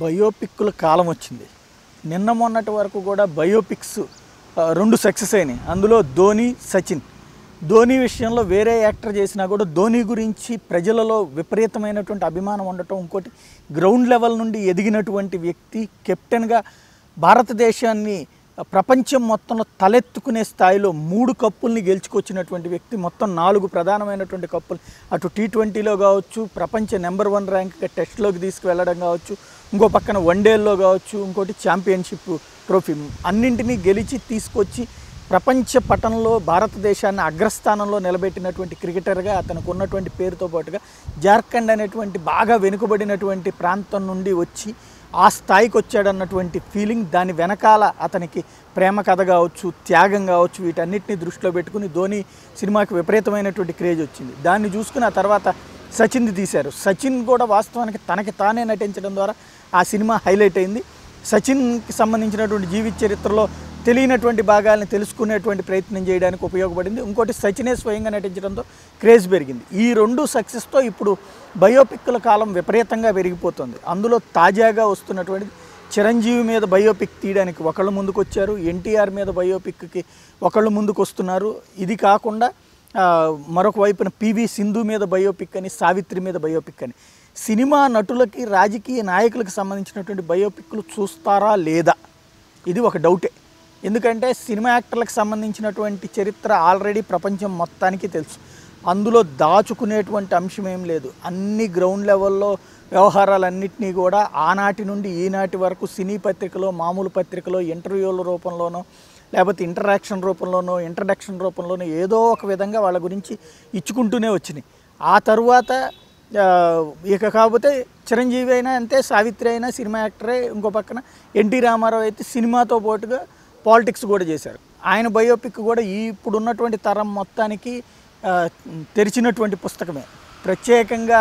బయోపిక్ల కాలం వచ్చింది. నిన్న మొన్నటి వరకు కూడా బయోపిక్స్ రెండు సక్సెస్ అయినాయి. అందులో ధోని సచిన్. ధోని విషయంలో వేరే యాక్టర్ చేసినా కూడా ధోని గురించి ప్రజలలో విపరీతమైనటువంటి అభిమానం ఉండటం ఇంకోటి గ్రౌండ్ లెవెల్ నుండి ఎదిగినటువంటి వ్యక్తి కెప్టెన్గా భారతదేశాన్ని ప్రపంచం మొత్తంలో తలెత్తుకునే స్థాయిలో మూడు కప్పుల్ని గెలుచుకొచ్చినటువంటి వ్యక్తి మొత్తం నాలుగు ప్రధానమైనటువంటి కప్పులు. అటు టీ ట్వంటీలో కావచ్చు ప్రపంచ నెంబర్ వన్ ర్యాంక్గా టెస్ట్లోకి తీసుకువెళ్ళడం కావచ్చు ఇంకో పక్కన వన్డేల్లో కావచ్చు ఇంకోటి ఛాంపియన్షిప్ ట్రోఫీ. అన్నింటినీ గెలిచి తీసుకొచ్చి ప్రపంచ పటంలో భారతదేశాన్ని అగ్రస్థానంలో నిలబెట్టినటువంటి క్రికెటర్గా అతనికి ఉన్నటువంటి పేరుతో పాటుగా జార్ఖండ్ అనేటువంటి బాగా వెనుకబడినటువంటి ప్రాంతం నుండి వచ్చి ఆ స్థాయికి వచ్చాడన్నటువంటి ఫీలింగ్ దాని వెనకాల అతనికి ప్రేమ కథ కావచ్చు త్యాగం కావచ్చు వీటన్నిటిని దృష్టిలో పెట్టుకుని ధోని సినిమాకి విపరీతమైనటువంటి క్రేజ్ వచ్చింది. దాన్ని చూసుకుని ఆ తర్వాత సచిన్ది తీశారు. సచిన్ కూడా వాస్తవానికి తనకి తానే నటించడం ద్వారా ఆ సినిమా హైలైట్ అయింది. సచిన్కి సంబంధించినటువంటి జీవిత చరిత్రలో తెలియనటువంటి భాగాలను తెలుసుకునేటువంటి ప్రయత్నం చేయడానికి ఉపయోగపడింది. ఇంకోటి సచినే స్వయంగా నటించడంతో క్రేజ్ పెరిగింది. ఈ రెండు సక్సెస్తో ఇప్పుడు బయోపిక్ల కాలం విపరీతంగా పెరిగిపోతుంది. అందులో తాజాగా వస్తున్నటువంటి చిరంజీవి మీద బయోపిక్ తీయడానికి ఒకళ్ళు ముందుకు వచ్చారు ఎన్టీఆర్ మీద బయోపిక్కి ఒకళ్ళు ముందుకు వస్తున్నారు ఇది కాకుండా మరొక వైపున పివి సింధు మీద బయోపిక్ అని సావిత్రి మీద బయోపిక్ అని. సినిమా నటులకి రాజకీయ నాయకులకు సంబంధించినటువంటి బయోపిక్లు చూస్తారా లేదా? ఇది ఒక డౌటే. ఎందుకంటే సినిమా యాక్టర్లకు సంబంధించినటువంటి చరిత్ర ఆల్రెడీ ప్రపంచం మొత్తానికి తెలుసు. అందులో దాచుకునేటువంటి అంశం ఏం లేదు. అన్ని గ్రౌండ్ లెవెల్లో వ్యవహారాలన్నింటినీ కూడా ఆనాటి నుండి ఈనాటి వరకు సినీ పత్రికలో మామూలు పత్రికలో ఇంటర్వ్యూల రూపంలోనో లేకపోతే ఇంటరాక్షన్ రూపంలోనో ఇంట్రడక్షన్ రూపంలోనో ఏదో ఒక విధంగా వాళ్ళ గురించి ఇచ్చుకుంటూనే వచ్చినాయి. ఆ తరువాత ఇక కాకపోతే చిరంజీవి అయినా అంతే సావిత్రి అయినా సినిమా యాక్టరే ఇంకో పక్కన. ఎన్టీ రామారావు అయితే సినిమాతో పాటుగా పాలిటిక్స్ కూడా చేశారు. ఆయన బయోపిక్ కూడా ఇప్పుడు ఉన్నటువంటి తరం మొత్తానికి తెరిచినటువంటి పుస్తకమే. ప్రత్యేకంగా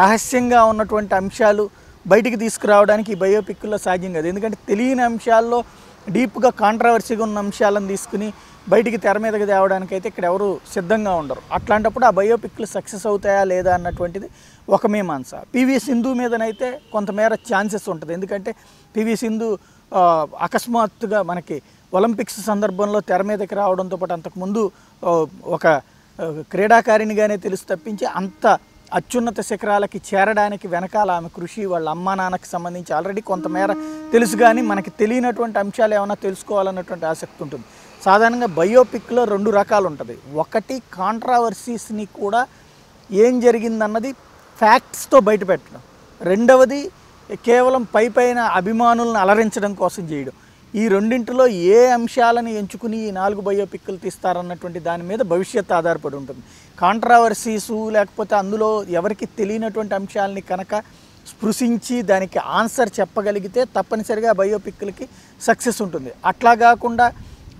రహస్యంగా ఉన్నటువంటి అంశాలు బయటికి తీసుకురావడానికి ఈ బయోపిక్లో సాధ్యం కాదు. ఎందుకంటే తెలియని అంశాల్లో డీప్గా కాంట్రవర్సీగా ఉన్న అంశాలను తీసుకుని బయటికి తెర మీదకి తేవడానికి అయితే ఇక్కడ ఎవరు సిద్ధంగా ఉండరు. అట్లాంటప్పుడు ఆ బయోపిక్లు సక్సెస్ అవుతాయా లేదా అన్నటువంటిది ఒక మీమాంస. పివి సింధు మీదనైతే కొంతమేర ఛాన్సెస్ ఉంటుంది. ఎందుకంటే పివి సింధు అకస్మాత్తుగా మనకి ఒలింపిక్స్ సందర్భంలో తెర మీదకి రావడంతో పాటు అంతకుముందు ఒక క్రీడాకారిణిగానే తెలుసు తప్పించి అంత అత్యున్నత శిఖరాలకి చేరడానికి వెనకాల ఆమె కృషి వాళ్ళ అమ్మా నాన్నకి సంబంధించి ఆల్రెడీ కొంతమేర తెలుసు కానీ మనకి తెలియనటువంటి అంశాలు ఏమైనా తెలుసుకోవాలన్నటువంటి ఆసక్తి ఉంటుంది. సాధారణంగా బయోపిక్లో రెండు రకాలు ఉంటుంది. ఒకటి కాంట్రావర్సీస్ని కూడా ఏం జరిగిందన్నది ఫ్యాక్ట్స్తో బయటపెట్టడం. రెండవది కేవలం పై పైన అభిమానులను అలరించడం కోసం చేయడం. ఈ రెండింటిలో ఏ అంశాలను ఎంచుకుని ఈ నాలుగు బయోపిక్లు తీస్తారన్నటువంటి దాని మీద భవిష్యత్తు ఆధారపడి ఉంటుంది. కాంట్రావర్సీసు లేకపోతే అందులో ఎవరికి తెలియనటువంటి అంశాలని కనుక స్పృశించి దానికి ఆన్సర్ చెప్పగలిగితే తప్పనిసరిగా బయోపిక్లకి సక్సెస్ ఉంటుంది. అట్లా కాకుండా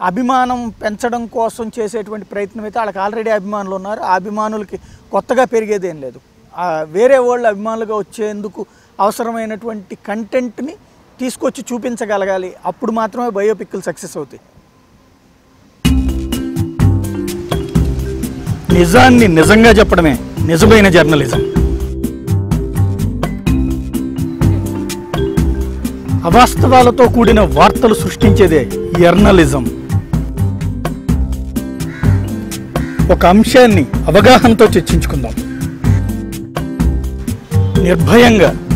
అభిమానం పెంచడం కోసం చేసేటువంటి ప్రయత్నం అయితే వాళ్ళకి ఆల్రెడీ అభిమానులు ఉన్నారు. ఆ అభిమానులకి కొత్తగా పెరిగేదేం లేదు. వేరే వాళ్ళు అభిమానులుగా వచ్చేందుకు అవసరమైనటువంటి కంటెంట్ని తీసుకొచ్చి చూపించగలగాలి. అప్పుడు మాత్రమే బయోపిక్లు సక్సెస్ అవుతాయి. నిజాన్ని నిజంగా చెప్పడమే నిజమైన జర్నలిజం. అవాస్తవాలతో కూడిన వార్తలు సృష్టించేదే జర్నలిజం. ఒక అంశాన్ని అవగాహనతో చర్చించుకుందాం. నిర్భయంగా